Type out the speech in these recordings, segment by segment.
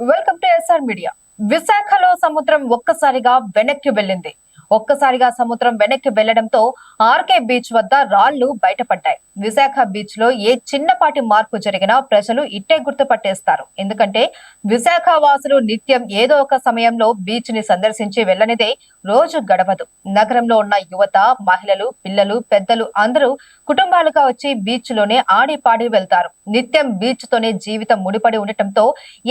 Welcome to SR media. విశాఖలో సముద్రం ఒక్కసారిగా వెనక్కి వెళ్ళింది. ఒక్కసారిగా సముద్రం వెనక్కి వెళ్ళడంతో ఆర్కే బీచ్ వద్ద రాళ్ళు బయటపడ్డాయి. విశాఖ బీచ్లో ఏ చిన్నపాటి మార్పు జరిగినా ప్రజలు ఇట్టే గుర్తుపట్టేస్తారు. ఎందుకంటే విశాఖ వాసులు నిత్యం ఏదో ఒక సమయంలో బీచ్ని సందర్శించి వెళ్ళనిదే రోజు గడవదు నగరంలో ఉన్న యువత మహిళలు పిల్లలు పెద్దలు అందరూ కుటుంబాలుగా వచ్చి బీచ్లోనే ఆడి పాడి వెళ్తారు. నిత్యం బీచ్ తోనే జీవితం ముడిపడి ఉండటంతో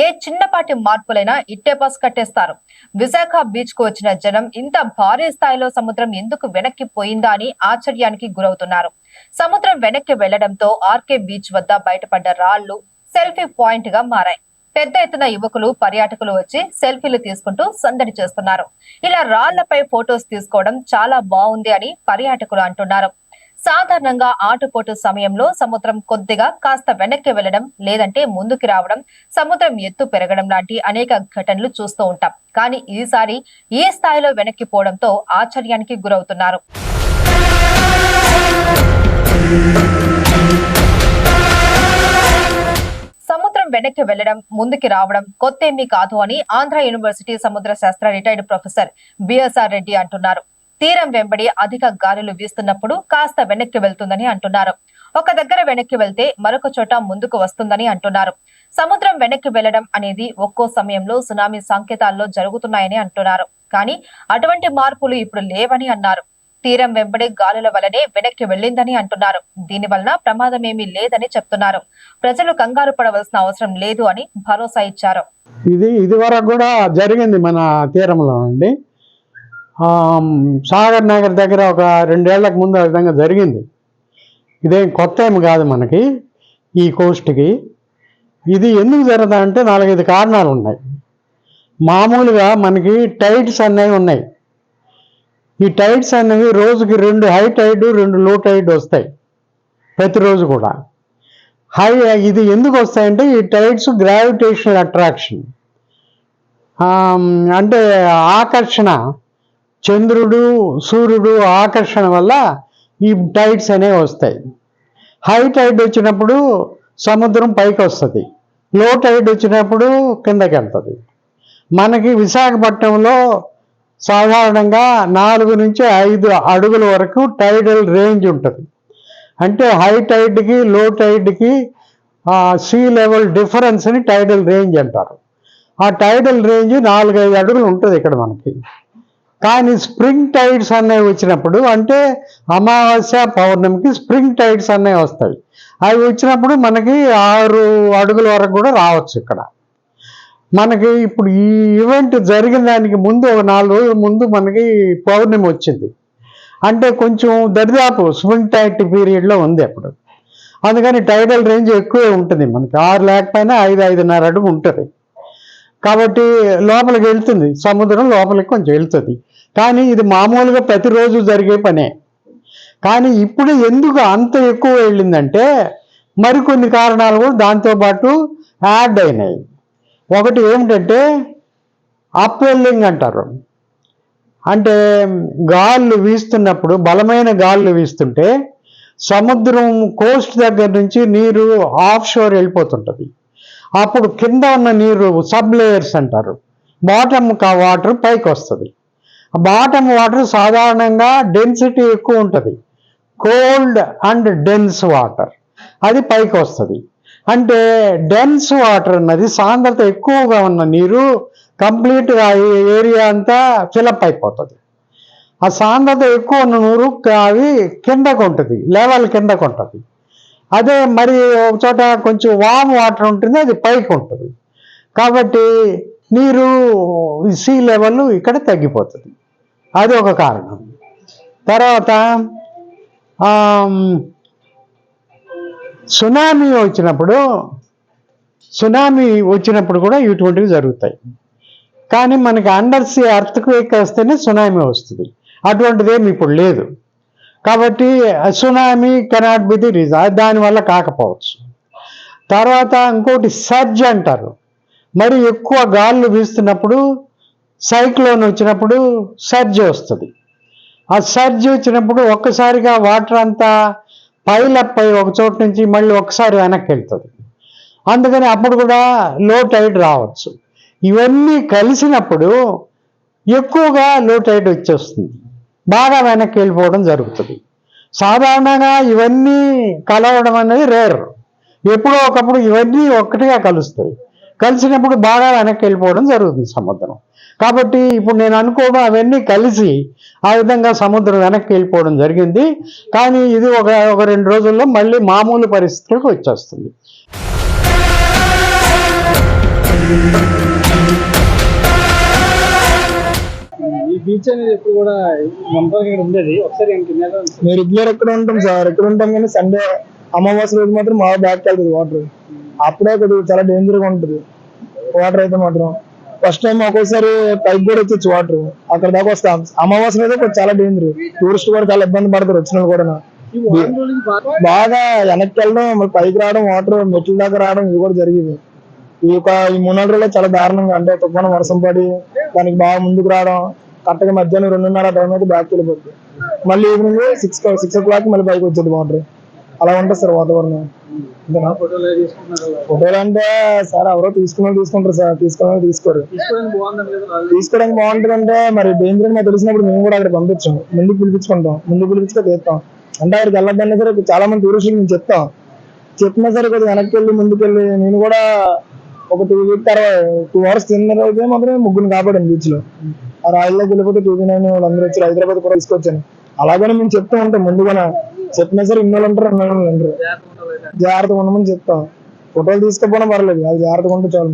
ఏ చిన్నపాటి మార్పులైనా ఇట్టే బస్ కట్టేస్తారు విశాఖ బీచ్కు వచ్చిన జనం ఇంత భారీ స్థాయిలో సముద్రం ఎందుకు వెనక్కి పోయిందా అని ఆశ్చర్యానికి గురవుతున్నారు. సముద్రం వెనక్కి వెళ్ళడంతో ఆర్కే బీచ్ వద్ద బయటపడ్డ రాళ్ళు సెల్ఫీ పాయింట్గా మారాయి. పెద్ద ఎత్తున యువకులు పర్యాటకులు వచ్చి సెల్ఫీలు తీసుకుంటూ సందడి చేస్తున్నారు. ఇలా రాళ్ళపై ఫొటోస్ తీసుకోవడం చాలా బాగుంది అని పర్యాటకులు అంటున్నారు. సాధారణంగా ఆటుపోటు సమయంలో సముద్రం కొద్దిగా కాస్త వెనక్కి వెళ్ళడం లేదంటే ముందుకు రావడం సముద్రం ఎత్తు పెరగడం లాంటి అనేక ఘటనలు చూస్తూ ఉంటాం. కానీ ఈసారి ఈ స్థాయిలో వెనక్కి పోవడంతో ఆశ్చర్యానికి గురవుతున్నారు. సముద్రం వెనక్కి వెళ్ళడం ముందుకి రావడం కొత్తేమీ కాదు అని ఆంధ్ర యూనివర్సిటీ సముద్ర శాస్త్ర రిటైర్డ్ ప్రొఫెసర్ బిఎస్ఆర్ రెడ్డి అంటున్నారు. తీరం వెంబడి అధిక గాలులు వీస్తున్నప్పుడు కాస్త వెనక్కి వెళ్తుందని అంటున్నారు. ఒక దగ్గర వెనక్కి వెళ్తే మరొక చోట ముందుకు వస్తుందని అంటున్నారు. సముద్రం వెనక్కి వెళ్ళడం అనేది ఒక్కో సమయంలో సునామీ సంకేతాల్లో జరుగుతున్నాయని అంటున్నారు. కానీ అటువంటి మార్పులు ఇప్పుడు లేవని అన్నారు. తీరం వెంబడి గాలుల వలనే వెనక్కి వెళ్ళిందని అంటున్నారు. దీని వలన ప్రమాదం ఏమీ లేదని చెప్తున్నారు. ప్రజలు కంగారు పడవలసిన అవసరం లేదు అని భరోసా ఇచ్చారు. ఇది ఇది వరకు కూడా జరిగింది మన తీరంలో అండి. సాగర్ నగర్ దగ్గర ఒక రెండేళ్ళకు ముందు ఆ విధంగా జరిగింది. ఇదేం కొత్త ఏమి కాదు మనకి ఈ కోస్ట్కి. ఇది ఎందుకు జరగదంటే అంటే నాలుగైదు కారణాలు ఉన్నాయి. మామూలుగా మనకి టైడ్స్ అనేవి ఉన్నాయి. ఈ టైడ్స్ అనేవి రోజుకి రెండు హై టైడ్ రెండు లో టైడ్ వస్తాయి. ప్రతిరోజు కూడా. హై ఇది ఎందుకు వస్తాయంటే ఈ టైడ్స్ గ్రావిటేషనల్ అట్రాక్షన్. అంటే ఆకర్షణ. చంద్రుడు సూర్యుడు ఆకర్షణ వల్ల ఈ టైడ్స్ అనేవి వస్తాయి. హై టైడ్ వచ్చినప్పుడు సముద్రం పైకి వస్తుంది. లో టైడ్ వచ్చినప్పుడు కిందకి వెళ్తుంది. మనకి విశాఖపట్నంలో సాధారణంగా నాలుగు నుంచి ఐదు అడుగుల వరకు టైడల్ రేంజ్ ఉంటుంది. అంటే హై టైడ్కి లో టైడ్కి సీ లెవెల్ డిఫరెన్స్ని టైడల్ రేంజ్ అంటారు. ఆ టైడల్ రేంజ్ నాలుగైదు అడుగులు ఉంటుంది ఇక్కడ మనకి. కానీ స్ప్రింగ్ టైడ్స్ అనేవి వచ్చినప్పుడు అంటే అమావాస్య పౌర్ణమికి స్ప్రింగ్ టైడ్స్ అనేవి వస్తాయి. అవి వచ్చినప్పుడు మనకి ఆరు అడుగుల వరకు కూడా రావచ్చు ఇక్కడ. మనకి ఇప్పుడు ఈ ఈవెంట్ జరిగిన దానికి ముందు ఒక నాలుగు రోజుల ముందు మనకి పౌర్ణమి వచ్చింది. అంటే కొంచెం దరిదాపు స్ప్రింగ్ టైట్ పీరియడ్లో ఉంది అప్పుడు. అందుకని టైడల్ రేంజ్ ఎక్కువే ఉంటుంది మనకి. ఆరు లేకపోయినా ఐదు ఐదున్నర అడుగు ఉంటుంది. కాబట్టి లోపలికి వెళ్తుంది. సముద్రం లోపలికి కొంచెం వెళ్తుంది. కానీ ఇది మామూలుగా ప్రతిరోజు జరిగే పనే. కానీ ఇప్పుడు ఎందుకు అంత ఎక్కువ వెళ్ళిందంటే మరికొన్ని కారణాలు కూడా దాంతోపాటు యాడ్ అయినాయి. ఒకటి ఏమిటంటే అప్వెల్లింగ్ అంటారు. అంటే గాళ్ళు వీస్తున్నప్పుడు బలమైన గాళ్ళు వీస్తుంటే సముద్రం కోస్ట్ దగ్గర నుంచి నీరు ఆఫ్ షోర్ వెళ్ళిపోతుంటుంది. అప్పుడు కింద ఉన్న నీరు సబ్ లేయర్స్ అంటారు. బాటమ్ వాటర్ పైకి వస్తుంది బాటమ్ వాటర్ సాధారణంగా డెన్సిటీ ఎక్కువ ఉంటుంది. కోల్డ్ అండ్ డెన్స్ వాటర్ అది పైకి వస్తుంది. అంటే డెన్స్ వాటర్ అన్నది సాంద్రత ఎక్కువగా ఉన్న నీరు కంప్లీట్గా ఏరియా అంతా ఫిలప్ అయిపోతుంది. ఆ సాంద్రత ఎక్కువ ఉన్న నూరు అవి కిందకు ఉంటుంది. లెవెల్ కిందకు ఉంటుంది. అదే మరి ఒక చోట కొంచెం వామ్ వాటర్ ఉంటుంది అది పైకి ఉంటుంది. కాబట్టి నీరు సీ లెవెల్ ఇక్కడ తగ్గిపోతుంది. అది ఒక కారణం. తర్వాత సునామీ వచ్చినప్పుడు సునామీ వచ్చినప్పుడు కూడా ఇటువంటివి జరుగుతాయి. కానీ మనకి అండర్ సీ అర్త్ క్వేక్ వస్తేనే సునామీ వస్తుంది. అటువంటిది ఏమి ఇప్పుడు లేదు. కాబట్టి tsunami cannot be the reason దానివల్ల కాకపోవచ్చు. తర్వాత ఇంకోటి సర్జ్ అంటారు. మరి ఎక్కువ గాళ్ళు వీస్తున్నప్పుడు సైక్లోన్ వచ్చినప్పుడు సర్జ్ వస్తుంది. ఆ సర్జ్ వచ్చినప్పుడు ఒక్కసారిగా వాటర్ అంతా పైలప్ అయి ఒక చోటు నుంచి మళ్ళీ ఒకసారి వెనక్కి వెళ్తుంది. అందుకని అప్పుడు కూడా లో టైడ్ రావచ్చు. ఇవన్నీ కలిసినప్పుడు ఎక్కువగా లో టైడ్ వచ్చేస్తుంది. బాగా వెనక్కి వెళ్ళిపోవడం జరుగుతుంది. సాధారణంగా ఇవన్నీ కలవడం అనేది రేర్. ఎప్పుడో ఒకప్పుడు ఇవన్నీ ఒక్కటిగా కలుస్తాయి. కలిసినప్పుడు బాగా వెనక్కి వెళ్ళిపోవడం జరుగుతుంది సముద్రం. కాబట్టి ఇప్పుడు నేను అనుకోవడం అవన్నీ కలిసి ఆ విధంగా సముద్రం వెనక్కి వెళ్ళిపోవడం జరిగింది. కానీ ఇది ఒక ఒక రెండు రోజుల్లో మళ్ళీ మామూలు పరిస్థితులకు వచ్చేస్తుంది. ఈ బీచ్ అనేది ఎప్పుడు కూడా మనపల్లి ఇక్కడ ఉండేది. ఒకసారి మేము రెగ్యులర్ ఎక్కడ ఉంటాం సార్? ఎక్కడ ఉంటాం కానీ సండే అమావాస్య రోజు మాత్రం మా బ్యాక్ వెళ్తుంది వాటర్ అప్పుడే కొద్దిగా చాలా డేంజర్గా ఉంటుంది. వాటర్ అయితే మాత్రం. ఫస్ట్ టైం ఒక్కోసారి పైకి కూడా వచ్చేచ్చు వాటర్ అక్కడ దాకా వస్తాం అమావాస్య కొంచెం చాలా డేంజర్ టూరిస్ట్ కూడా చాలా ఇబ్బంది పడతారు వచ్చిన కూడా బాగా వెనక్కి వెళ్ళడం పైకి రావడం వాటర్ మెట్ల దాకా రావడం ఇది కూడా జరిగింది ఈ ఒక ఈ మూడు నాలుగు రోజుల్లో చాలా దారుణంగా అంటే తుఫాను వర్షం పడి దానికి బాగా ముందుకు రావడం కరెక్ట్గా మధ్యాహ్నం రెండున్నర టైం అయితే బ్యాక్ వెళ్ళిపోతుంది మళ్ళీ evening six six o'clock మళ్ళీ పైకి వచ్చేది వాటర్ అలా ఉంటుంది సార్ వాతావరణం. ఫోటోలు అంటే సార్ ఎవరో తీసుకున్న తీసుకుంటారు సార్. తీసుకున్న తీసుకోరు. తీసుకోవడానికి కదా. బాగుంటుంది అంటే మరి డేంజర్ అని మాకు తెలిసినప్పుడు మేము కూడా అక్కడ పంపించాం. ముందుకు పిలిపించుకుంటాం. ముందుకు పిలిపించుకో తీస్తాం. అంటే అక్కడికి వెళ్ళొద్దన్నా సరే చాలా మంది టూరిస్టులకు మేము చెప్తాం. చెప్పినా సరే కొద్దిగా వెనక్కి వెళ్ళి ముందుకు వెళ్ళి నేను కూడా ఒక టూ వీక్ తర్వాత టూ అవర్స్ తిన్న రోజే మాత్రమే ముగ్గురు కాపాడాను బీచ్లో. ఆ రాయిల్లోకి వెళ్ళిపోతే టీవీ నైన్ వాళ్ళందరూ వచ్చి హైదరాబాద్ కూడా తీసుకొచ్చాను. అలాగనే మేము చెప్తూ ఉంటాం ముందుగానే. చెప్పినా సరే ఇన్ని వాళ్ళు ఉంటారు అన్ని వాళ్ళు ఉంటారు. జాగ్రత్తగా ఉండమని చెప్తాం. ఫోటోలు తీసుకపోవడం పర్లేదు అది జాగ్రత్తగా ఉంటే చాలు